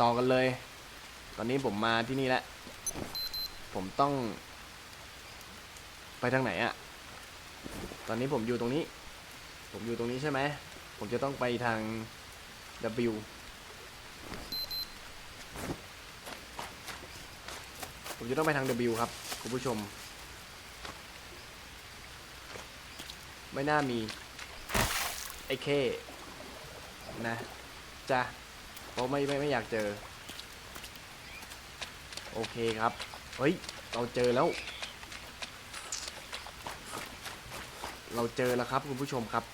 ต่อกันเลย ตอนนี้ผมมาที่นี่แล้ว ผมต้อง ไปทางไหนอะตอนนี้ผมอยู่ตรงนี้ ผมอยู่ตรงนี้ใช่ไหม ผมจะต้องไปทาง W ผมจะต้องไปทาง W ครับ คุณผู้ชม ไม่น่ามี ไอ้เคนะจ้ะ เพราะไม่ไม่ไม่อยากเจอ โอเคครับ เฮ้ย เราเจอแล้ว เราเจอแล้วครับคุณผู้ชมครับ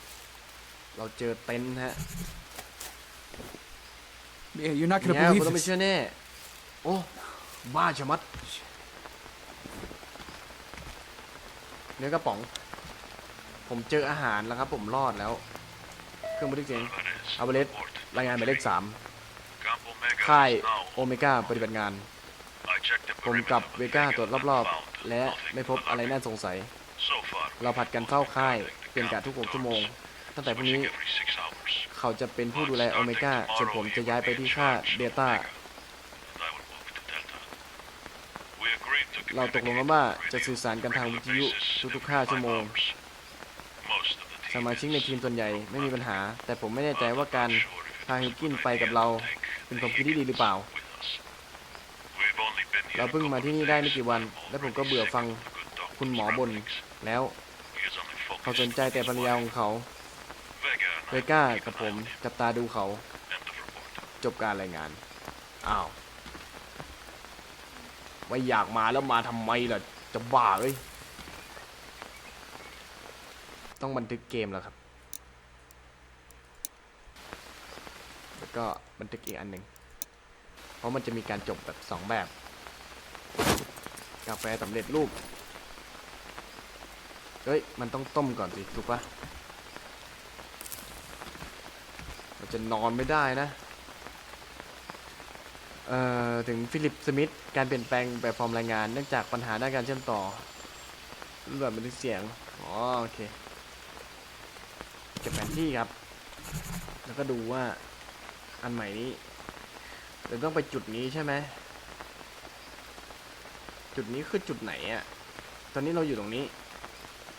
เราเจอเต็นท์ฮะ Mia, you're not gonna เนี่ย believe คุณต้องไม่ this. เชื่อแน่ โอ้ บ้าชะมัด เนื้อกระป๋อง ผมเจออาหารแล้วครับ ผมรอดแล้ว เครื่องบันทึกเสียงอัลเบเลสรายงานหมายเลขสาม ค่ายโอเมก้าปฏิบัติงาน ผมกับเวก้าตรวจรอบๆ และไม่พบอะไรน่าสงสัย เราผัดกันเฝ้าค่ายเปลี่ยนกะทุก6ชั่วโมง ตั้งแต่พรุ่งนี้เขาจะเป็นผู้ดูแลโอเมก้าส่วนผมจะย้ายไปที่ค่าเดต้าเราตกลงกันว่าจะสื่อสารกันทางวิทยุทุกๆ 5 ชั่วโมง สมาชิกในทีมส่วนใหญ่ไม่มีปัญหา แต่ผมไม่แน่ใจว่าการพาฮิวกินไปกับเรา เป็นความคิดที่ดีหรือเปล่า เราเพิ่งมาที่นี่ได้ไม่กี่วัน และผมก็เบื่อฟังคุณหมอบ่นแล้ว เขาสนใจแต่ภรรยาของเขาเวก้ากับผมจับตาดูเขา จบการรายงาน อ้าว ไม่อยากมาแล้วมาทำไมล่ะ จะบ้าเอ้ยต้องบันทึกเกมแล้วครับ แล้วก็บันทึกอีกอันหนึ่งเพราะมันจะมีการจบแบบสองแบบ กาแฟสำเร็จรูป เฮ้ย มันต้องต้มก่อนสิ ถูกปะเราจะนอนไม่ได้นะ เอ่อ ถึงฟิลิปสมิธการเปลี่ยนแปลงแบบฟอร์มรายงาน เนื่องจากปัญหาด้านการเชื่อมต่อรูปแบบบันทึกเสียง อ๋อ โอเค เก็บแผนที่ครับ แล้วก็ดูว่า อันใหม่นี้เราต้องไปจุดนี้ใช่ไหมจุดนี้คือจุดไหนอะตอนนี้เราอยู่ตรงนี้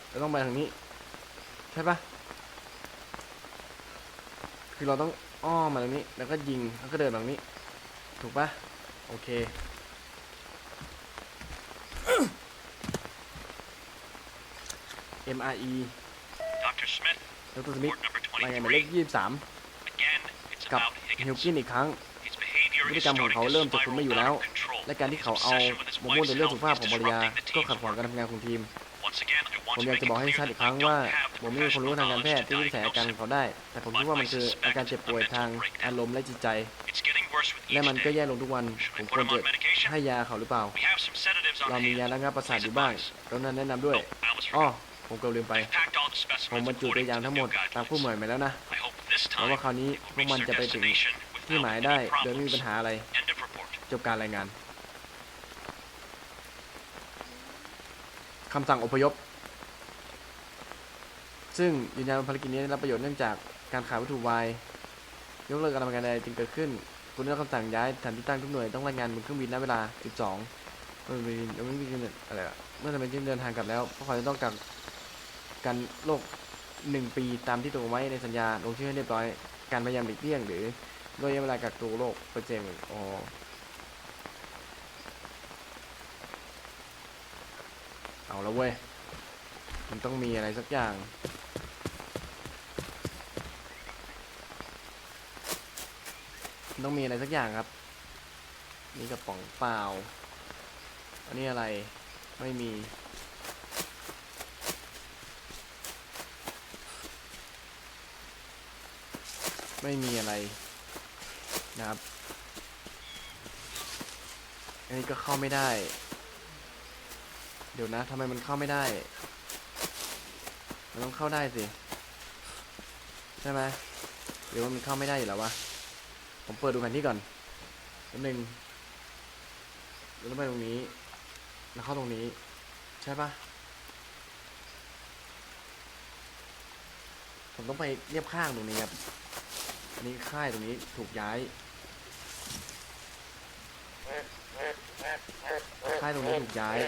เราต้องไปทางนี้ ใช่ปะคือเราต้องอ้อมมาตรงนี้แล้วก็ยิงแล้วก็เดินมาตรงนี้ ถูกปะโอเค MRE Dr. Smith, ดรสมิธ report number รายงานหมายเลข 23. ยี่สาม Again, it's กับ about ฮิว Higgins. กินอีกครั้ง His behavior พฤ is ติกรรมของ starting เขา to เริ่มจะคุม spiral ไม่อยู่ out แล้ว of control. และการที่ His เขาเอา obsession with his หมกมุ่น wife's ในเรื่องสุข health ภาพ is ของภรรยา disrupting the ก็ team's ขัดขวาง work. การทำงานของทีม Once again, I ผ want ม to อยาก make จะ it บอกให้ clear ชัดอีก that ครั้ I งว่า don't have ผ the มไม่มีความรู้ professional ทางการแพท knowledge ย์ to ที่วินิจฉัยอาการของ diagnose เขาได้ แต่ผมคิดว่ามันคืออาการเจ็บป่วยทางอารมณ์และจิตใจ It's getting worse with และ each มันก็ day. แย่ลงทุกวัน ผมควรจะให้ยาเขาหรือเปล่า We have some sedatives เรา on มียา hand. ระงับประสาทอยู่บ้าง Please advise. กรุณาแนะนำด้วย Oh, I almost อ้อ forgot. ผมเกือบลืมไป I've packed all the ผม specimens บรรจุตัว according อย่าง to ทั้ the งหม new ดตามคู่ห guidelines. มายมาแล้วนะ I hope this หวังว่าคราวนี้พวกมันจะไปถึงที่หมายได้โดยไม่มีปัญหาอะไร จบการรายงานคำสั่งอพยพ ซึ่งยืนยันว่าภารกิจนี้ได้รับประโยชน์เนื่องจากการขายวัตถุวายยกเลิกการทำงานใดจึงเกิดขึ้น คุณได้รับคำสั่งย้ายสถานที่ตั้งทุกหน่วยต้องรายงานบนเครื่องบินณเวลา 12เมื่อบินเมื่อบินอะไรเมื่อทำเป็นเดินทางกลับแล้วพวกเขาจะต้องกักกันโรค หนึ่งปีตามที่ตกลงไว้ในสัญญาลงชื่อให้เรียบร้อยการพยายามหลีกเลี่ยงหรือด้วยระยะเวลากักตัวโรคเปร์เซ็นต์อ๋อเอาแล้วเว้ย มันต้องมีอะไรสักอย่างมันต้องมีอะไรสักอย่างครับ นี่กระป๋องเปล่า อันนี้อะไร ไม่มี ไม่มีอะไรนะครับ อันนี้ก็เข้าไม่ได้ เดี๋ยวนะทำไมมันเข้าไม่ได้ มันต้องเข้าได้สิ ใช่ไหมหรือว่ามันเข้าไม่ได้อยู่แล้ววะ ผมเปิดดูแผนที่ก่อนแป๊บนึงแล้วไปตรงนี้ แล้วเข้าตรงนี้ ใช่ปะผมต้องไปเรียบข้างตรงนี้ครับ นนี้ค่ายตรงนี้ถูกย้าย ค่ายตรงนี้ถูกย้าย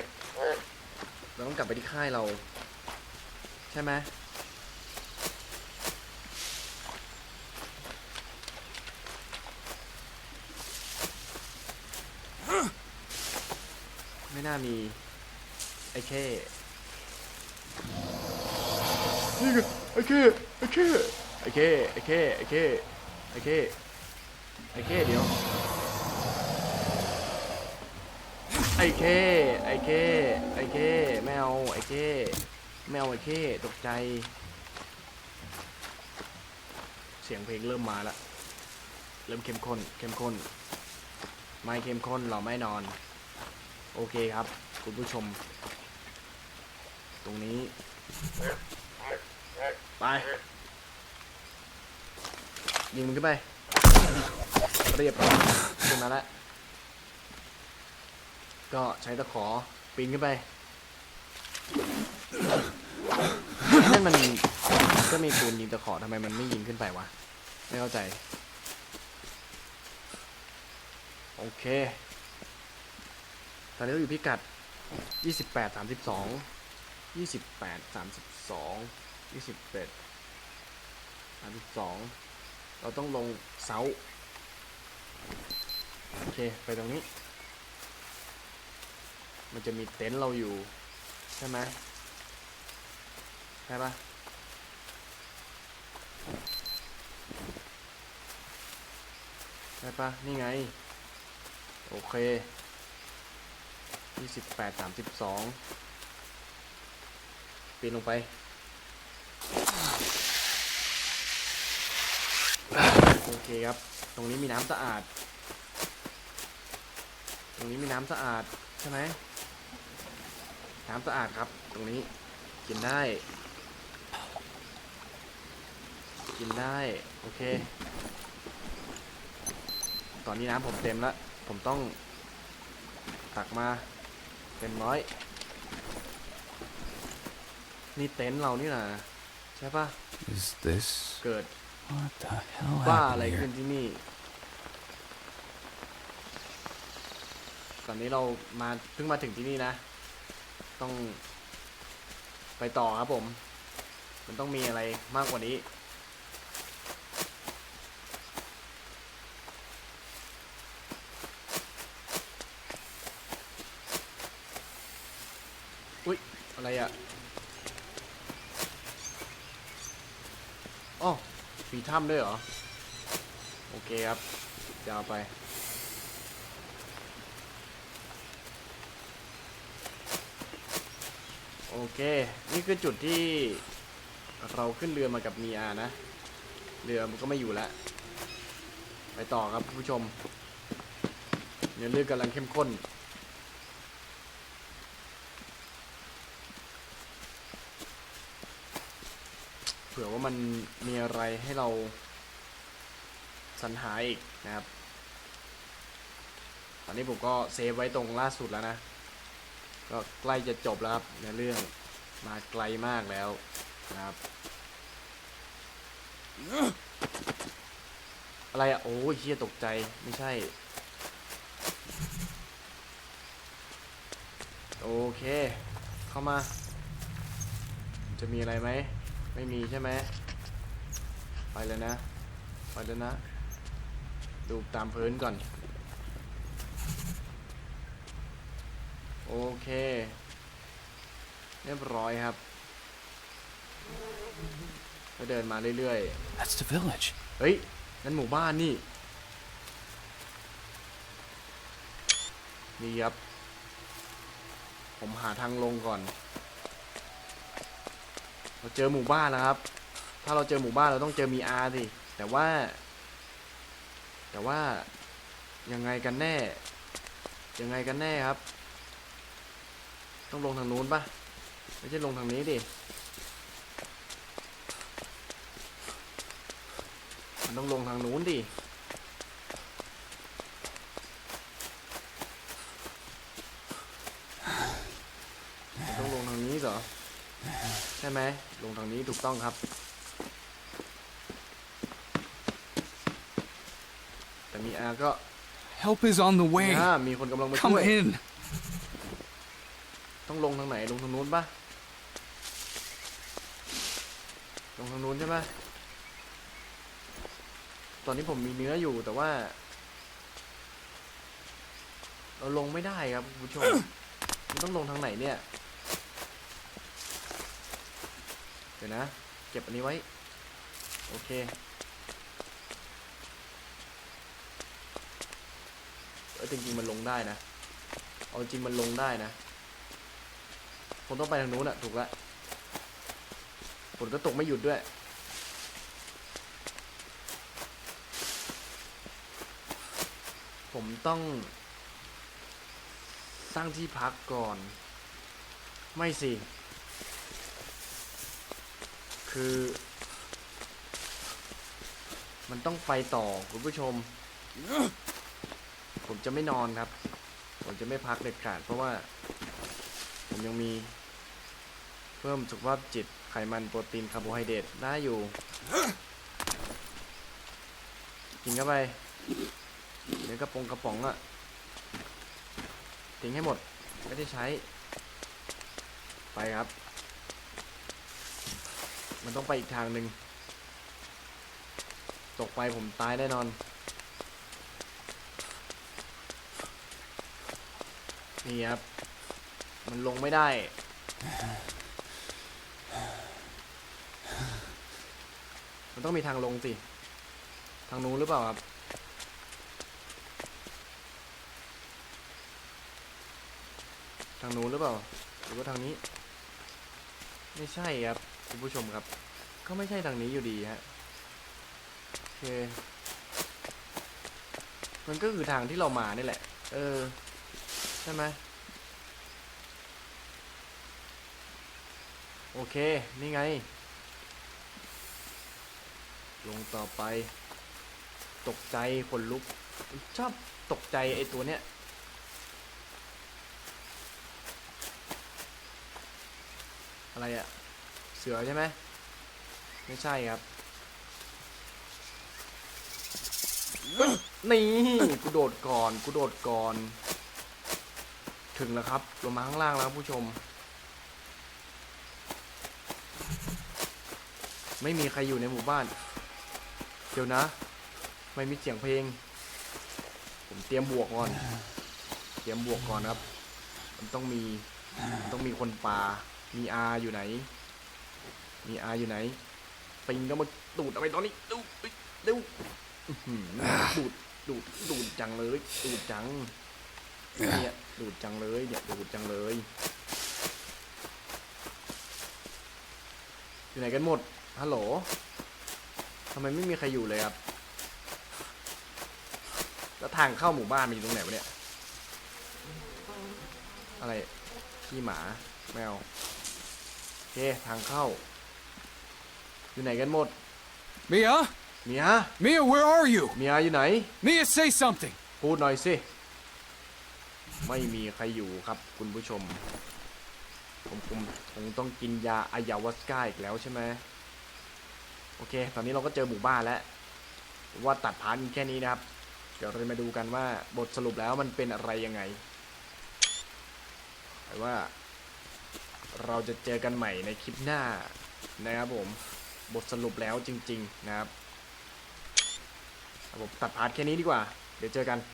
เราต้องกลับไปที่ค่ายเรา ใช่ไหมไม่น่ามี ไอ้แค่นี่ไงไอ้แค่ไอ้แค่ไอ้แค่ไอ้แค่ไอ้แค่ ไอ้แค่ไอ้แค่เดี๋ยว ไอ้เคไอ้เคไอ้เคไม่เอาไอ้เคไม่เอาไอ้เคตกใจ เสียงเพลงเริ่มมาล้วเริ่มเข้มข้นเข้มข้น ไม่เข้มข้นเราไม่นอน โอเคครับ คุณผู้ชม ตรงนี้ ไป ยิงมันขึ้นไป เรียบร้อยขึ้นมาแล้ว ก็ใช้ตะขอปีนขึ้นไปนั่นมันก็มีปืนยิงตะขอทำไมมันไม่ยิงขึ้นไปวะ ไม่เข้าใจ โอเค ตอนนี้เราอยู่พิกัด 28 32 28 32 28 32 เราต้องลงเสา โอเค ไปตรงนี้ มันจะมีเต็นท์เราอยู่ ใช่ไหมใช่ปะใช่ปะนี่ไง โอเคยี่สิบแปดสามสิบสองปีนลงไป โอเคครับ ตรงนี้มีน้ำสะอาด ตรงนี้มีน้ำสะอาดใช่ไหมน้ำสะอาดครับ ตรงนี้กินได้ กินได้ โอเค ตอนนี้น้ำผมเต็มแล้วผมต้องตักมาเต็มร้อย นี่เต็นท์เรานี่นะใช่ปะ Is this เกิด what the hell บ้าอะไร happened ขึ้น here? ที่นี่ ตอนนี้เรามาเพิ่งมาถึงที่นี่นะ ต้องไปต่อครับผม มันต้องมีอะไรมากกว่านี้ อุ๊ย อะไรอะอ๋อ มีถ้ำด้วยเหรอ โอเคครับยาวไปโอเค นี่คือจุดที่เราขึ้นเรือมากับมีอานะ เรือมันก็ไม่อยู่แล้ว ไปต่อครับผู้ชม เนื้อเรื่องกำลังเข้มข้น ผื่อว่ามันมีอะไรให้เราสรรหาอีกนะครับ ตอนนี้ผมก็เซฟไว้ตรงล่าสุดแล้วนะ ก็ใกล้จะจบแล้วครับในเรื่องมาไกลมากแล้วนะครับ อะไรอะโอ้ยเฮียตกใจไม่ใช่ โอเค เข้ามา จะมีอะไรไหม ไม่มีใช่ไหมไปเลยนะ ไปเลยนะ ดูตามพื้นก่อน โอเค เรียบร้อยครับก็เดินมาเรื่อย That's the village. ๆ เฮ้ย นั่นหมู่บ้านนี่ นี่ครับ ผมหาทางลงก่อน เราเจอหมู่บ้านแล้วครับ ถ้าเราเจอหมู่บ้านเราต้องเจอมีอาร์สิแต่ว่า แต่ว่ายังไงกันแน่ ยังไงกันแน่ครับ ต้องลงทางนู้นปะไม่ใช่ลงทางนี้ดิมันต้องลงทางนู้นดิต้องลงทางนี้เหรอ ใช่ไหม ลงทางนี้ถูกต้องครับแต่มีอาก็ Help is on the way. อ่ามีคนกำลังมาช่ Come วย in. ต้องลงทางไหนลงทางนู้นปะลงทางนู้นใช่ไหมตอนนี้ผมมีเนื้ออยู่แต่ว่า เราลงไม่ได้ครับคุณผู้ชมมันต้องลงทางไหนเนี่ย เดี๋ยวนะ เก็บอันนี้ไว้ โอเค เออจริงๆมันลงได้นะ เอาจริงมันลงได้นะ ผมต้องไปทางนู้นอะถูกละฝนก็ตกไม่หยุดด้วย ผมต้อง สร้างที่พักก่อน ไม่สิ คือ มันต้องไปต่อคุณผู้ชม ผมจะไม่นอนครับ ผมจะไม่พักเด็ดขาดเพราะว่า ผมยังมี เพิ่มสุขภาพจิตไขมันโปรตีนคาร์โบไฮเดรตได้อยู่ กินเข้าไปเนื้อกระปงกระป๋องอะทิ้งให้หมด ไม่ได้ใช้ ไปครับ มันต้องไปอีกทางหนึ่งตกไปผมตายแน่นอน นี่ครับ มันลงไม่ได้ มันต้องมีทางลงสิ ทางนู้นหรือเปล่าครับ ทางนู้นหรือเปล่า หรือว่าทางนี้ ไม่ใช่ครับ คุณผู้ชมครับ ก็ไม่ใช่ทางนี้อยู่ดีฮะโอเค มันก็คือทางที่เรามานี่แหละ เออ ใช่ไหมโอเค นี่ไง ลงต่อไป ตกใจขนลุก ชอบตกใจไอ้ตัวเนี้ย อะไรอะ สือใช่ไหมไม่ใช่ครับนี่กูโดดก่อนกูโดดก่อน ถึงแล้วครับลงมาข้างล่างแล้วผู้ชม ไม่มีใครอยู่ในหมู่บ้าน เดี๋ยวนะ ไม่มีเสียงเพลง ผมเตรียมบวกก่อน เตรียมบวกก่อนครับ มันต้องมีมต้องมีคนป่ามีอาอยู่ไหน มีอาอยู่ไหนปิงก็มาดูดเอาไปตอนนี้ดูดูดดูดดูดดูดจังเลย ดูดจังเนี่ยดูดจังเลยเนี่ยดูดจังเลย อยู่ไหนกันหมดฮัลโหลทำไมไม่มีใครอยู่เลยครับ แล้วทางเข้าหมู่บ้านมันอยู่ตรงไหนวะเนี่ย อะไรขี้หมาแมวโอเคทางเข้า อยู่ไหนกันหมด Mia? เมีย Mia, where are you? เมียอยู่ไหน Mia, say something. พูดหน่อยสิ ไม่มีใครอยู่ครับ คุณผู้ชม ผมคงคงต้องกินยาอายาวัสก้าอีกแล้วใช่ไหมโอเค ตอนนี้เราก็เจอหมู่บ้านแล้ว ว่าตัดพาร์ทนี้แค่นี้นะครับ เดี๋ยวเราจะมาดูกันว่าบทสรุปแล้วมันเป็นอะไรยังไงแต่ว่า เราจะเจอกันใหม่ในคลิปหน้านะครับผม บทสรุปแล้วจริง ๆ นะครับผมตัดพาร์ทแค่นี้ดีกว่า เดี๋ยวเจอกัน